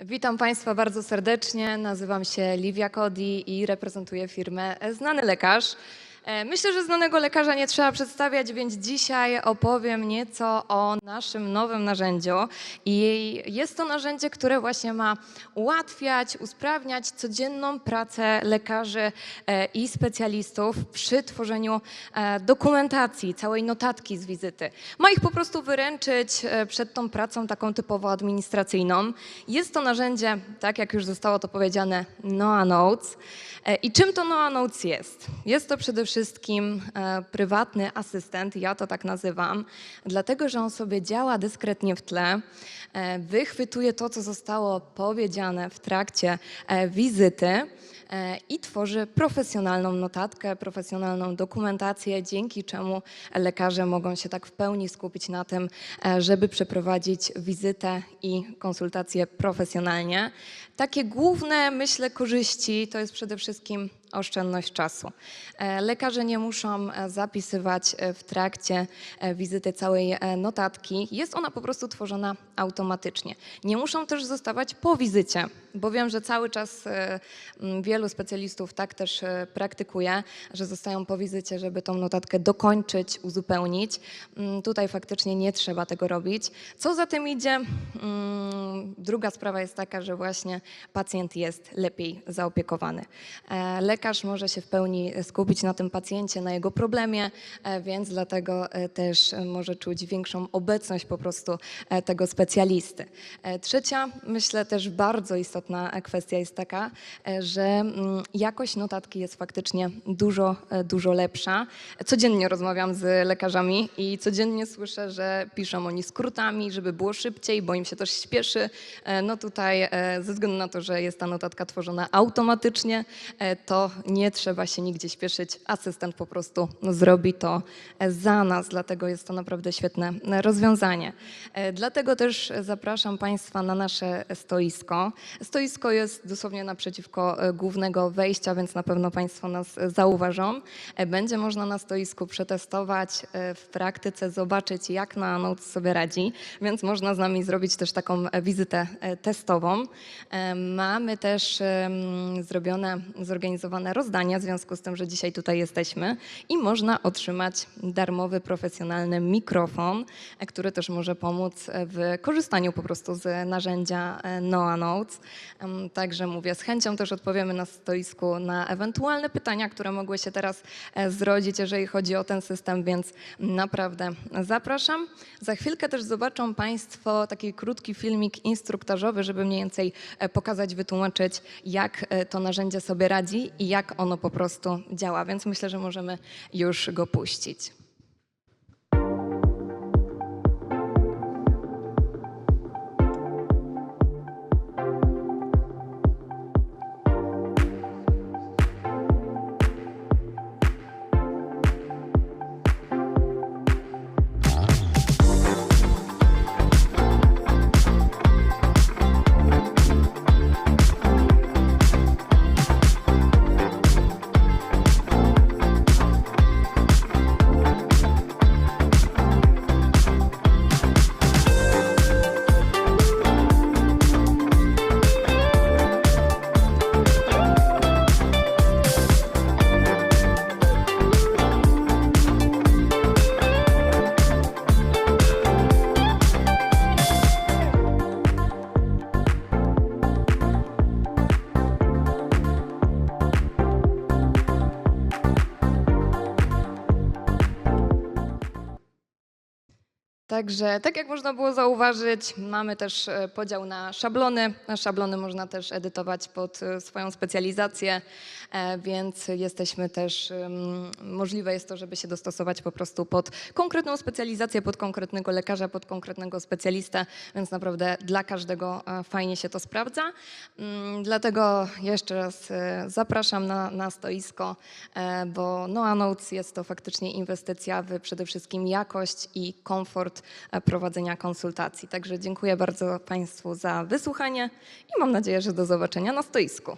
Witam Państwa bardzo serdecznie. Nazywam się Livia Kodi i reprezentuję firmę Znany Lekarz. E, Myślę, że znanego lekarza nie trzeba przedstawiać, więc dzisiaj opowiem nieco o naszym nowym narzędziu. I jest to narzędzie, które właśnie ma ułatwiać, usprawniać codzienną pracę lekarzy e, i specjalistów przy tworzeniu e, dokumentacji, całej notatki z wizyty. Ma ich po prostu wyręczyć przed tą pracą taką typowo administracyjną. Jest to narzędzie, tak jak już zostało to powiedziane, Noa Notes. I czym to Noa Notes jest? Jest to przede wszystkim e, prywatny asystent, ja to tak nazywam, dlatego że on sobie działa dyskretnie w tle, e, wychwytuje to, co zostało powiedziane w trakcie e, wizyty i tworzy profesjonalną notatkę, profesjonalną dokumentację, dzięki czemu lekarze mogą się tak w pełni skupić na tym, żeby przeprowadzić wizytę i konsultacje profesjonalnie. Takie główne, myślę, korzyści to jest przede wszystkim oszczędność czasu. E, Lekarze nie muszą e, zapisywać e, w trakcie wizyty całej notatki. Jest ona po prostu tworzona automatycznie. Nie muszą też zostawać po wizycie, bo wiem, że cały czas wielu specjalistów tak też praktykuje, że zostają po wizycie, żeby tą notatkę dokończyć, uzupełnić. Mm, Tutaj faktycznie nie trzeba tego robić. Co za tym idzie? Mm, Druga sprawa jest taka, że właśnie pacjent jest lepiej zaopiekowany. E, Lekarz może się w pełni skupić na tym pacjencie, na jego problemie, e, więc dlatego e, też e, może czuć większą obecność po prostu e, tego specjalisty. E, Trzecia, myślę też bardzo istotna e, kwestia jest taka, e, że mm, jakość notatki jest faktycznie dużo, e, dużo lepsza. Codziennie rozmawiam z lekarzami i codziennie słyszę, że piszą oni skrótami, żeby było szybciej, bo im się też śpieszy. E, No tutaj e, ze względu na to, że jest ta notatka tworzona automatycznie, e, nie trzeba się nigdzie śpieszyć. Asystent po prostu zrobi to za nas, dlatego jest to naprawdę świetne rozwiązanie. E, Dlatego też zapraszam Państwa na nasze stoisko. Stoisko jest dosłownie naprzeciwko e, głównego wejścia, więc na pewno Państwo nas zauważą. E, Będzie można na stoisku przetestować w praktyce, zobaczyć jak na Notes sobie radzi, więc można z nami zrobić też taką wizytę testową. Mamy też zrobione, zorganizowane rozdania w związku z tym, że dzisiaj tutaj jesteśmy i można otrzymać darmowy, profesjonalny mikrofon, e, który też może pomóc e, w korzystaniu po prostu z narzędzia e, Noa Notes. Także mówię, z chęcią też odpowiemy na stoisku na ewentualne pytania, które mogły się teraz zrodzić, jeżeli chodzi o ten system, więc naprawdę zapraszam. Za chwilkę też zobaczą Państwo taki krótki filmik instruktażowy, żeby mniej więcej pokazać, wytłumaczyć, jak to narzędzie sobie radzi i jak ono po prostu działa, więc myślę, że możemy już go puścić. you Także, tak jak można było zauważyć, mamy też e, podział na szablony. Szablony można też edytować pod e, swoją specjalizację, e, więc jesteśmy też, możliwe jest to, żeby się dostosować po prostu pod konkretną specjalizację, pod konkretnego lekarza, pod konkretnego specjalistę, więc naprawdę dla każdego fajnie się to sprawdza. Mm, Dlatego jeszcze raz zapraszam na, na stoisko, bo Noa Notes jest to faktycznie inwestycja w przede wszystkim jakość i komfort prowadzenia konsultacji. Także dziękuję bardzo Państwu za wysłuchanie i mam nadzieję, że do zobaczenia na stoisku.